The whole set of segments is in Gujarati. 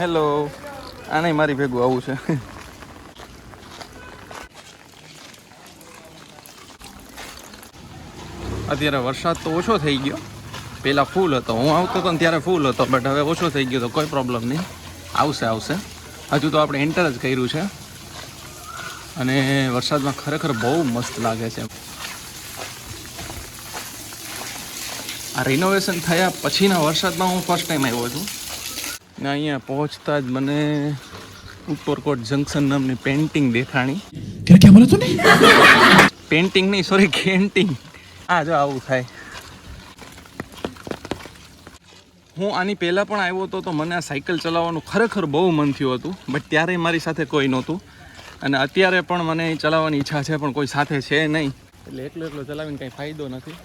હેલો આ નહીં મારી ભેગું આવું છે. અત્યારે વરસાદ તો ઓછો થઈ ગયો. પહેલાં ફૂલ હતો. હું આવતો હતો ને ત્યારે ફૂલ હતો બટ હવે ઓછો થઈ ગયો તો કોઈ પ્રોબ્લેમ નહીં. આવશે આવશે. હજુ તો આપણે એન્ટર જ કર્યું છે. અને વરસાદમાં ખરેખર બહુ મસ્ત લાગે છે. આ રિનોવેશન થયા પછીના વરસાદમાં હું ફર્સ્ટ ટાઈમ આવ્યો છું. ને અહીંયા પહોંચતા જ મને ઉપરકોટ જંકશન નામની પેન્ટિંગ દેખાણી. ક્યાં બોલો પેન્ટિંગ નહીં સોરી કેન્ટિંગ આ જો આવું થાય. હું આની પહેલાં પણ આવ્યો હતો તો મને આ સાયકલ ચલાવવાનું ખરેખર બહુ મન થયું હતું બટ ત્યારે મારી સાથે કોઈ નહોતું. અને અત્યારે પણ મને ચલાવવાની ઈચ્છા છે પણ કોઈ સાથે છે નહીં. એટલે એકલો એકલો ચલાવીને કંઈ ફાયદો નથી.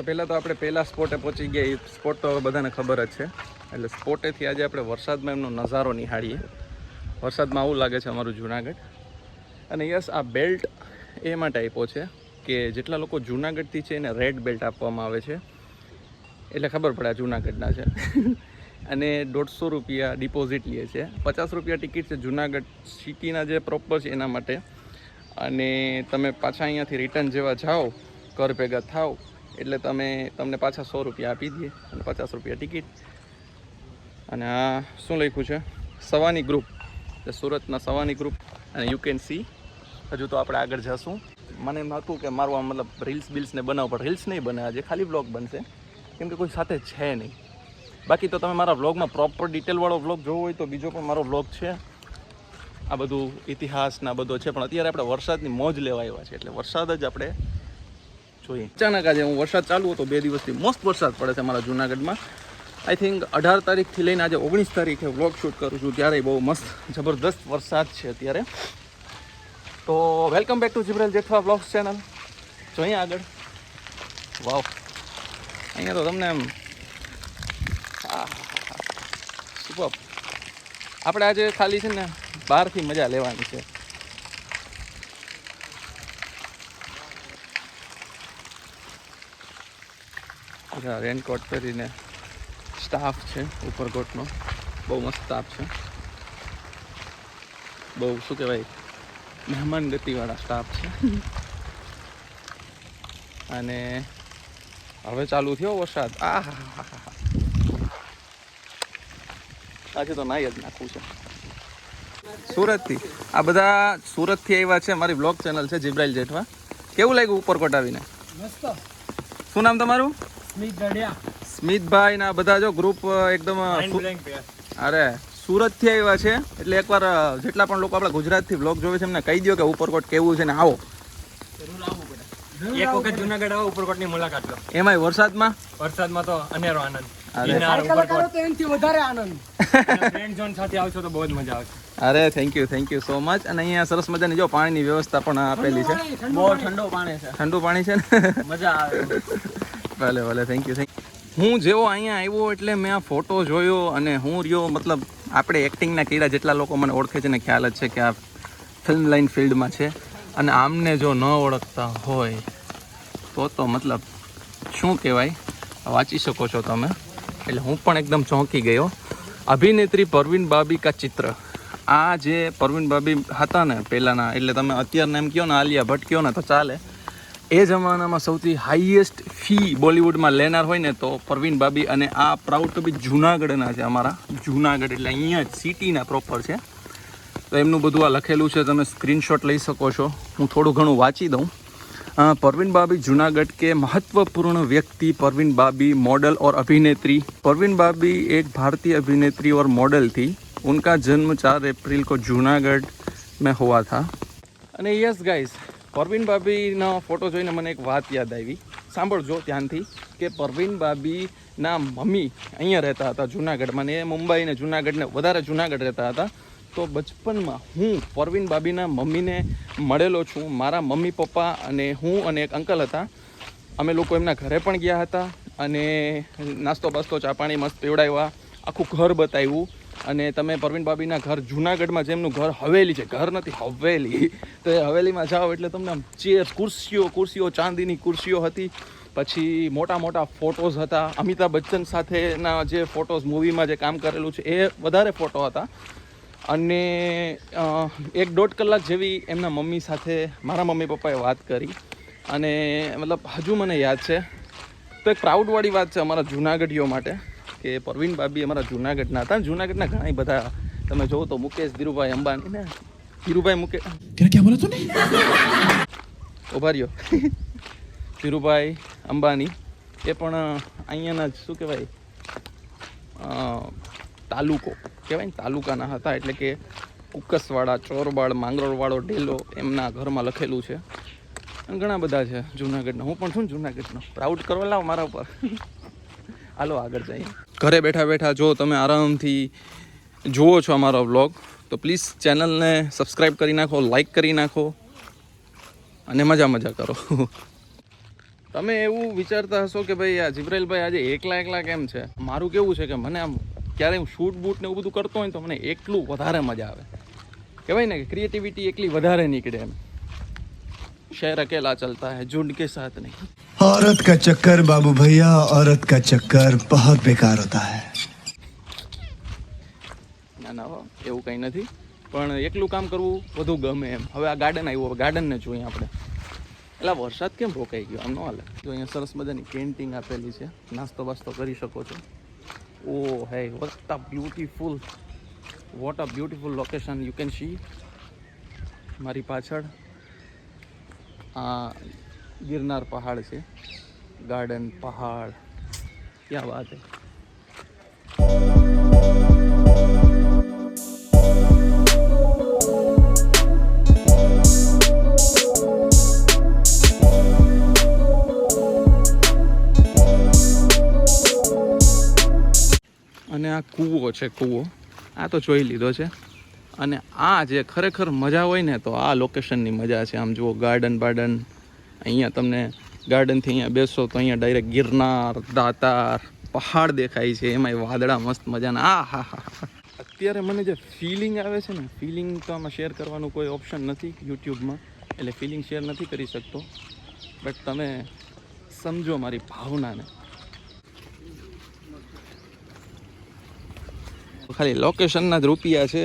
તો પહેલાં તો આપણે પહેલાં સ્પોટે પહોંચી ગયા. એ સ્પોટ તો બધાને ખબર જ છે. એટલે સ્પોટેથી આજે આપણે વરસાદમાં એમનો નજારો નિહાળીએ. વરસાદમાં આવું લાગે છે અમારું જુનાગઢ. અને યસ, આ બેલ્ટ એ માટે આપ્યો છે કે જેટલા લોકો જુનાગઢથી છે એને રેડ બેલ્ટ આપવામાં આવે છે. એટલે ખબર પડે આ જુનાગઢના છે. અને દોઢસો રૂપિયા ડિપોઝિટ લે છે. પચાસ રૂપિયા ટિકિટ છે જુનાગઢ સિટીના જે પ્રોપર છે એના માટે. અને તમે પાછા અહીંયાથી રિટર્ન જેવા જાઓ કર ભેગા થાવ એટલે તમે, તમને પાછા સો રૂપિયા આપી દઈએ અને પચાસ રૂપિયા ટિકિટ. અને આ શું લખ્યું છે? સવાની ગ્રુપ એટલે સુરતના સવાની ગ્રુપ અને યુ કેન સી હજુ તો આપણે આગળ જશું. મને એમ હતું કે મારું આ મતલબ રીલ્સ બિલ્સને ને બનાવવું પણ રીલ્સ નહીં બને આજે. ખાલી વ્લોગ બનશે. કેમ કે કોઈ સાથે છે નહીં. બાકી તો તમે મારા વ્લોગમાં પ્રોપર ડિટેલવાળો વ્લોગ જોવો હોય તો બીજો પણ મારો વ્લોગ છે. આ બધું ઇતિહાસના બધો છે, પણ અત્યારે આપણે વરસાદની મોજ લેવા આવ્યા છે એટલે વરસાદ જ આપણે જોઈએ અચાનક આજે હું વરસાદ ચાલુ હતો, બે દિવસથી મસ્ત વરસાદ પડે છે મારા જુનાગઢમાં. આઈ થિંક અઢાર તારીખથી લઈને આજે ઓગણીસ તારીખે વ્લોગ શૂટ કરું છું ત્યારે બહુ મસ્ત, જબરદસ્ત વરસાદ છે અત્યારે. તો welcome back to Jibrel Jethwa vlogs channel જોઈએ આગળ. વાવ અહીંયા તો તમને એમ સુપર આપણે આજે ખાલી છે ને, બહારથી મજા લેવાની છે. રેનકોટ પહેરીને સ્ટાફ છે ઉપરકોટનો. બહુ મસ્ત સ્ટાફ છે. બહુ શું કહેવાય મહેમાન ગતિવાળા સ્ટાફ છે. અને હવે ચાલુ થયો વરસાદ. આ આજે તો નાઈ જ નાખવું છે. સુરતથી. આ બધા સુરતથી આવ્યા છે મારી બ્લોગ ચેનલ છે જીબ્રાઇલ જેઠવા. કેવું લાગ્યું ઉપરકોટ આવીને? શું નામ તમારું? સ્મિતભાઈ ના બધા જો ગ્રુપ એકદમ અરે સુરતથી આવ્યા છે. એટલે એકવાર જેટલા પણ લોકો આપણા ગુજરાતથી બ્લોગ જોવે છે એમને કહી દો કે ઉપરકોટ કેવું છે ને આવો. એક વખત જુનાગઢ આવો ઉપરકોટની મુલાકાત લો. એમાં વરસાદમાં? વરસાદમાં તો અનેરો આનંદ. અરે. Thank thank you so much અને અહીંયા સરસ મજાની જો પાણીની વ્યવસ્થા પણ આપેલી છે. બહુ ઠંડુ પાણી છે. ઠંડુ પાણી છે ભલે ભલે થેન્ક યુ થેન્ક હું જેવો અહીંયા આવ્યો એટલે મેં આ ફોટો જોયો અને હું રહ્યો, મતલબ આપણે એક્ટિંગના કીડા જેટલા લોકો મને ઓળખે છે ને ખ્યાલ જ છે કે આ ફિલ્મ લાઇન ફિલ્ડમાં છે. અને આમને જો ન ઓળખતા હોય, તો તો મતલબ શું કહેવાય? વાંચી શકો છો તમે. એટલે હું પણ એકદમ ચોંકી ગયો. અભિનેત્રી પરવીન બાબી કા ચિત્ર. આ જે પરવીન બાબી હતા ને પહેલાંના, એટલે તમે અત્યારના એમ કહો ને, આલિયા ભટ્ટ કહો ને, તો ચાલે. એ જમાનામાં સૌથી હાઈએસ્ટ ફી બોલિવૂડમાં લેનાર હોય ને તો પરવીન બાબી અને આ પ્રાઉડ ટુ બી જુનાગઢના છે અમારા જુનાગઢ એટલે અહીંયા જ સિટીના પ્રોપર છે તો એમનું બધું આ લખેલું છે તમે સ્ક્રીનશોટ લઈ શકો છો હું થોડું ઘણું વાંચી દઉં अ, परवीन बाबी जूनागढ़ के महत्वपूर्ण व्यक्ति परवीन बाबी मॉडल और अभिनेत्री परवीन बाबी एक भारतीय अभिनेत्री और मॉडल थी उनका जन्म चार अप्रैल को जूनागढ़ में हुआ था અને યસ ગાઈઝ પરવીન બાબીનો ફોટો જોઈને મને એક વાત યાદ આવી સાંભળજો ધ્યાનથી કે પરવીન બાબીના મમ્મી અહીંયા રહેતા હતા જુનાગઢમાં ને એ મુંબઈ ને જુનાગઢને વધારે જુનાગઢ રહેતા હતા. તો બચપનમાં હું પરવીન બાબીના મમ્મીને મળેલો છું, મારા મમ્મી પપ્પા અને હું અને એક અંકલ હતા. અમે લોકો એમના ઘરે પણ ગયા હતા અને નાસ્તો બાસ્તો, ચા પાણી મસ્ત પીવડાવ્યા, આખું ઘર બતાવ્યું. અને તમે પરવીન બાબીના ઘર જુનાગઢમાં જેમનું ઘર હવેલી છે, ઘર નથી, હવેલી. તો એ હવેલીમાં જાઓ એટલે તમને ચેર ખુરશીઓ ખુરશીઓ, ચાંદીની ખુરશીઓ હતી. પછી મોટા મોટા ફોટોઝ હતા. અમિતાભ બચ્ચન સાથેના જે ફોટોઝ મૂવીમાં જે કામ કરેલું છે, એ વધારે ફોટો હતા. અને એક દોઢ કલાક જેવી એમના મમ્મી સાથે મારા મમ્મી પપ્પાએ વાત કરી. અને મતલબ હજુ મને યાદ છે. તો એક પ્રાઉડવાળી વાત છે અમારા જૂનાગઢીઓ માટે. કે પરવીન બાબી અમારા જૂનાગઢના હતા. જૂનાગઢના ઘણા બધા તમે જોવો તો મુકેશ ધીરુભાઈ અંબાણી ને ધીરુભાઈ મુકેશ ક્યાં ઊભા રહ્યો ધીરુભાઈ અંબાની એ પણ અહીંયાના શું કહેવાય તાલુકો. કહેવાય ને તાલુકાના હતા એટલે કે કુક્કસવાળા ચોરવાળ માંગરોળવાળો ઢેલો એમના ઘરમાં લખેલું છે. ઘણા બધા છે જૂનાગઢના. હું પણ છું જૂનાગઢનો. પ્રાઉડ કરવા લાવ મારા ઉપર. હાલો, આગળ જઈએ. ઘરે બેઠા બેઠા જો તમે આરામથી જુઓ છો અમારો વ્લોગ તો પ્લીઝ ચેનલને સબસ્ક્રાઈબ કરી નાખો લાઈક કરી નાખો અને મજા મજા કરો. તમે એવું વિચારતા હશો કે ભાઈ, આ જીબ્રાઈલભાઈ આજે એકલા એકલા કેમ છે? મારું કેવું છે કે મને આમ ક્યારે હું શૂટ બૂટ ને એવું બધું કરતો હોય તો મને એકલું વધારે મજા આવે. કહેવાય ને કે ક્રિએટિવિટી એકલી વધારે નીકળે એમ. શહેર અકેલા ચલતા હૈ झुंड के साथ नहीं औरत का चक्कर बाबू भैया औरत का चक्कर बहुत बेकार होता है ના ના હો, એવું કંઈ નથી પણ એકલું કામ કરવું વધુ ગમે એમ હવે આ ગાર્ડન આવ્યું હવે ગાર્ડનને જોઈએ આપણે એટલે આ વરસાદ કેમ રોકાઈ ગયો આમ ન હાલે જો અહીંયા સરસ મજાની કેન્ટીન આપેલી છે નાસ્તો બાસ્તો કરી શકો છો oh hey what a beautiful what a beautiful location you can see મારી પાછળ આ ગિરનાર પહાડ છે. ગાર્ડન, પહાડ. ક્યાં વાત હે? અને આ કૂવો છે, કૂવો. આ તો જોઈ લીધો છે. અને આ જે ખરેખર મજા હોય ને, તો આ લોકેશનની મજા છે. આમ જુઓ ગાર્ડન બાર્ડન. અહીંયા તમને ગાર્ડનથી અહીંયા બેસો તો અહીંયા ડાયરેક્ટ ગિરનાર, દાતાર, પહાડ દેખાય છે. એમાંય વાદળા મસ્ત મજાના. આ હા હા અત્યારે મને જે ફિલિંગ આવે છે ને ફિલિંગ તો આમાં શેર કરવાનું કોઈ ઓપ્શન નથી યુટ્યુબમાં એટલે ફિલિંગ શેર નથી કરી શકતો. બટ તમે સમજો મારી ભાવનાને. ખાલી લોકેશનના જ રૂપિયા છે.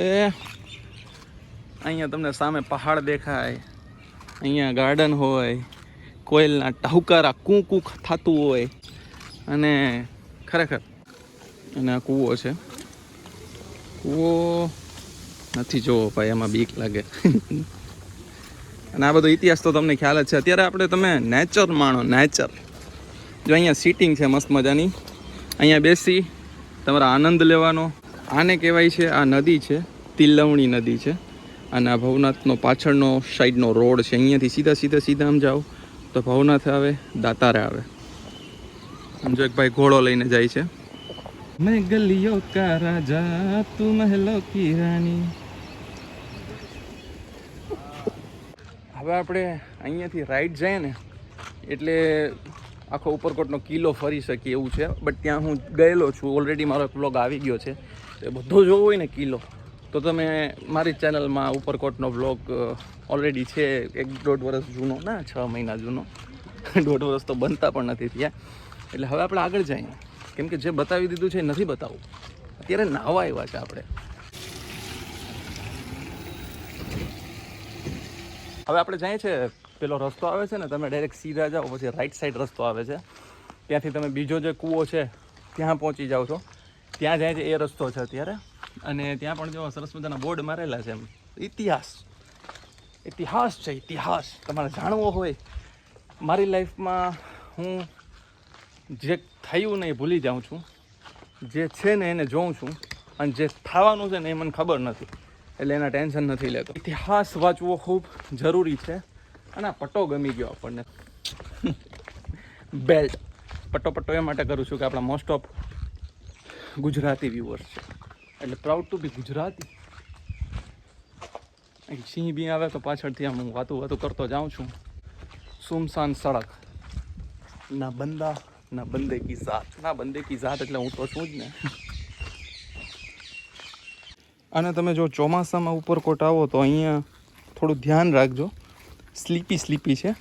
અહીંયા તમને સામે પહાડ દેખાય, અહીંયા ગાર્ડન હોય, કોયલના ટહુકારા કું કું થતું હોય. અને ખરેખર અને આ કૂવો છે. કૂવો નથી જોવો ભાઈ એમાં બીક લાગે. અને આ બધો ઇતિહાસ તો તમને ખ્યાલ જ છે. અત્યારે આપણે તમે નેચર માણો નેચર જો અહીંયા સીટિંગ છે મસ્ત મજાની. અહીંયા બેસી તમારા આનંદ લેવાનો. આને કહેવાય છે આ નદી છે, તિલવણી નદી છે. અને આ ભવનાથનો પાછળનો સાઈડનો રોડ છે. અહીંયાથી સીધા સીધા સીધા આમ જાઓ તો ભવનાથ આવે દાતારે આવે. સમજો એક ભાઈ ઘોડો લઈને જાય છે. મેં ગલીઓ કા રાજા તું મહેલો કી રાની હવે આપણે અહીંયાથી રાઈટ જઈએ ને એટલે આખો ઉપરકોટનો કિલ્લો ફરી શકીએ એવું છે. બટ ત્યાં હું ગયેલો છું. ઓલરેડી મારો એક બ્લોગ આવી ગયો છે. તો એ બધો જોવો હોય ને કિલ્લો. તો તમે મારી ચેનલમાં ઉપરકોટનો બ્લોગ ઓલરેડી છે, એક દોઢ વર્ષ જૂનો, ના, છ મહિના જૂનો. દોઢ વર્ષ તો બનતા પણ નથી થયા એટલે હવે આપણે આગળ જઈએ. કેમ કે જે બતાવી દીધું છે એ નથી બતાવવું અત્યારે નાવા આવ્યા છે આપણે. હવે આપણે જઈએ છે, પેલો રસ્તો આવે છે ને, તમે ડાયરેક્ટ સીધા જાઓ, પછી રાઈટ સાઈડ રસ્તો આવે છે. ત્યાંથી તમે બીજો જે કૂવો છે, ત્યાં પહોંચી જાઓ છો. ત્યાં જાય છે એ રસ્તો છે અત્યારે. અને ત્યાં પણ જો સરસ મજાના બોર્ડ મારેલા છે એમ. ઇતિહાસ. ઇતિહાસ છે, ઇતિહાસ. તમારે જાણવો હોય, મારી લાઈફમાં હું જે થયું ને એ ભૂલી જાઉં છું. જે છે ને એને જોઉં છું. અને જે થવાનું છે ને એ મને ખબર નથી. એટલે એના ટેન્શન નથી લેતો. ઇતિહાસ વાંચવો ખૂબ જરૂરી છે. અને આ પટ્ટો ગમી ગયો આપણને. બેલ્ટ. પટ્ટો પટ્ટો એ માટે કરું છું કે આપણા મોસ્ટ ઓફ ગુજરાતી વ્યુઅર્સ છે. એટલે પ્રાઉડ ટુ બી ગુજરાતી. સિંહ બી આવે તો પાછળથી આમ હું વાતું વાતું કરતો જાઉં છું. સુમસાન સડક. ના બંદા, ના બંદે કી જાત ના બંદે કી ઝાત એટલે હું તો છું જ ને. અને તમે જો ચોમાસામાં ઉપરકોટ આવો તો અહીંયા થોડું ધ્યાન રાખજો. સ્લીપી સ્લીપી છે.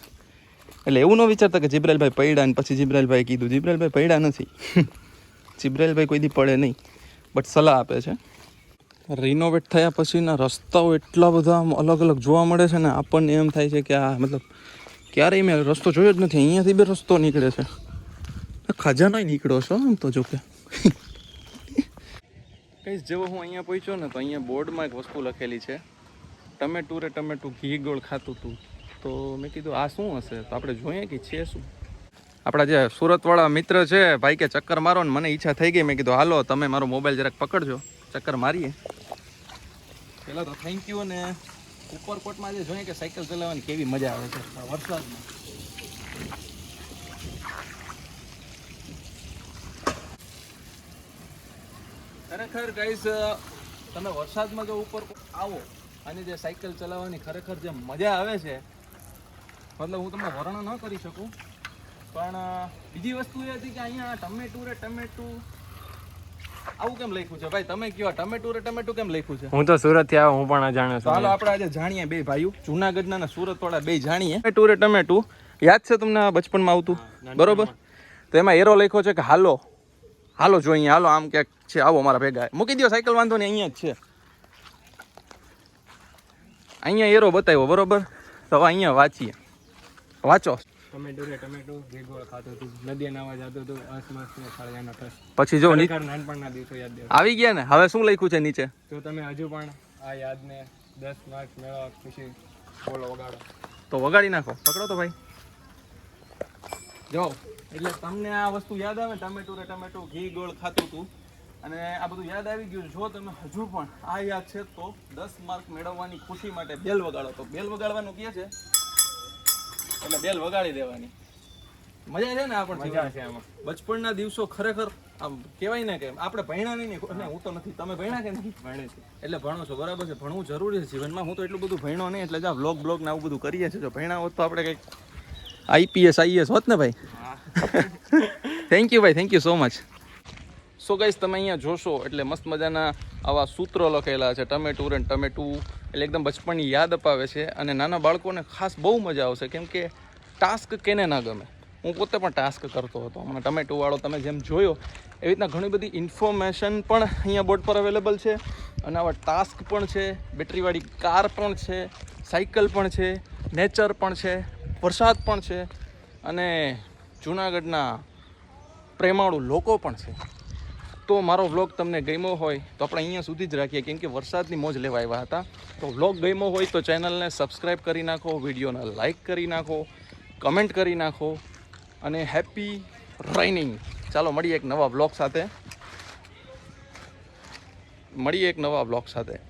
એટલે એવું ન વિચારતા કે જીબ્રાઈલભાઈ પડ્યા ને પછી જીબ્રાઈલભાઈ કીધું. જીબ્રાઈલભાઈ પડ્યા નથી. જીબ્રાઈલભાઈ કોઈ દી પડે નહીં. બટ સલાહ આપે છે. રિનોવેટ થયા પછીના રસ્તાઓ એટલા બધા અલગ અલગ જોવા મળે છે ને આપણને એમ થાય છે કે આ મતલબ ક્યારેય મેં રસ્તો જોયો જ નથી. અહીંયાથી બે રસ્તો નીકળે છે. ખજાનો નીકળ્યો છો આમ તો જો કે. કઈ જેવો હું અહીંયા પહોંચ્યો ને તો અહીંયા બોર્ડમાં એક વસ્તુ લખેલી છે. ટમેટું રે ટમેટું ઘી ગોળ ખાતું તું. તો મેં કીધું આ શું હશે? તો આપણે જોઈએ કે છે શું. આપણા જે સુરતવાળા મિત્ર છે, ભાઈ કે ચક્કર મારો ને મને ઈચ્છા થઈ ગઈ. મેં કીધું, હાલો, તમે મારો મોબાઈલ જરાક પકડજો. ચક્કર મારીએ. પહેલાં તો થેન્ક યુ અને ઉપરકોટમાં જે જોઈએ કે સાયકલ ચલાવવાની કેવી મજા આવે છે. વરસાદમાં. ખરેખર ગાઈસ તમે વરસાદમાં જો ઉપર આવો. અને જે સાયકલ ચલાવવાની ખરેખર જે મજા આવે છે, મતલબ હું તમને વર્ણન ન કરી શકું. પણ બીજી વસ્તુ એ હતી કે અહીંયા ટમેટું રે ટમેટું. આવું કેમ લખ્યું છે? ભાઈ તમે કયો ટમેટું રે ટમેટું કેમ લખ્યું છે? હું તો સુરતથી આવ્યો હું પણ જાણે છું. હાલો આપણે આજે જાણીએ બે ભાઈઓ. જુનાગઢના સુરત વાળા બે જાણીએ. ટમેટું રે ટમેટું. યાદ છે તમને બચપનમાં આવતું? બરોબર? તો એમાં એરો લખ્યો છે કે હાલો હાલો જો અહીંયા હાલો આમ ક્યાંક છે આવો મારા ભેગા. મૂકી દો સાયકલ વાંધો નહીં અહીંયા જ છે. અહીંયા એરો બતાવ્યો બરોબર? તો અહીંયા વાંચીએ. વાંચો. ટમેટું રે ટમેટો ભેગોળ ખાતો હતો. નદીએ નાવા જતો હતો. અસમસ ને ફળિયાનો ટસ પછી જો નાનપણના દિવસો યાદ આવી ગયા ને? હવે શું લખ્યું છે નીચે? તો તમે હજુ પણ આ યાદને દસ માર્ક મેળો ખુશી બોલો વગાડો. તો વગાડી નાખો. પકડો તો ભાઈ. જો એટલે તમને આ વસ્તુ યાદ આવે ટમેટું રે ટમેટું ઘી ગોળ ખાતું હતું. અને આ બધું યાદ આવી ગયું. જો તમે હજુ પણ આ યાદ છે તો દસ માર્ક મેળવવાની ખુશી માટે બેલ વગાડો. તો બેલ વગાડવાનું કહે છે એટલે બેલ વગાડી દેવાની. મજા છે ને આપણે મજા છે આમાં. બચપણના દિવસો ખરેખર આમ કહેવાય ને કે આપણે ભણ્યા નહીં ને હું તો નથી. તમે ભણ્યા કે નહીં? ભણે છે. એટલે ભણો છો બરાબર છે. ભણવું જરૂરી છે. જીવનમાં હું તો એટલું બધું ભણ્યો નહીં એટલે જ આ વ્લોગ બ્લોગ ને આવું બધું કરીએ છીએ. જો ભણ્યા હોત તો આપણે કંઈક આઈપીએસ આઈએસ હોત ને ભાઈ? થેન્ક યુ ભાઈ thank you so much so guys તમે અહીંયા જોશો એટલે મસ્ત મજાના આવા સૂત્રો લખેલા છે. ટમેટું રે ટમેટું એટલે એકદમ બચપણની યાદ અપાવે છે અને નાના બાળકોને ખાસ બહુ મજા આવશે. કેમ કે ટાસ્ક કેને ના ગમે? હું પોતે પણ ટાસ્ક કરતો હતો. હમણાં ટમેટોવાળો તમે જેમ જોયો, એવી રીતના ઘણી બધી ઇન્ફોર્મેશન પણ અહીંયા બોર્ડ પર અવેલેબલ છે. અને આવા ટાસ્ક પણ છે, બેટરીવાળી કાર પણ છે, સાયકલ પણ છે, નેચર પણ છે, વરસાદ પણ છે અને જૂનાગઢના પ્રેમાળુ લોકો પણ છે. તો મારો વ્લોગ તમને ગમ્યો હોય તો આપણે અહીંયા સુધી જ રાખીએ. કેમ કે વરસાદની મોજ લેવા આવ્યા હતા. તો વ્લોગ ગમ્યો હોય તો ચેનલને સબસ્ક્રાઈબ કરી નાખો, વિડીયોને લાઈક કરી નાખો કમેન્ટ કરી નાખો અને હેપી રાઇનિંગ ચાલો, મળીએ એક નવા વ્લોગ સાથે. મળીએ એક નવા વ્લોગ સાથે.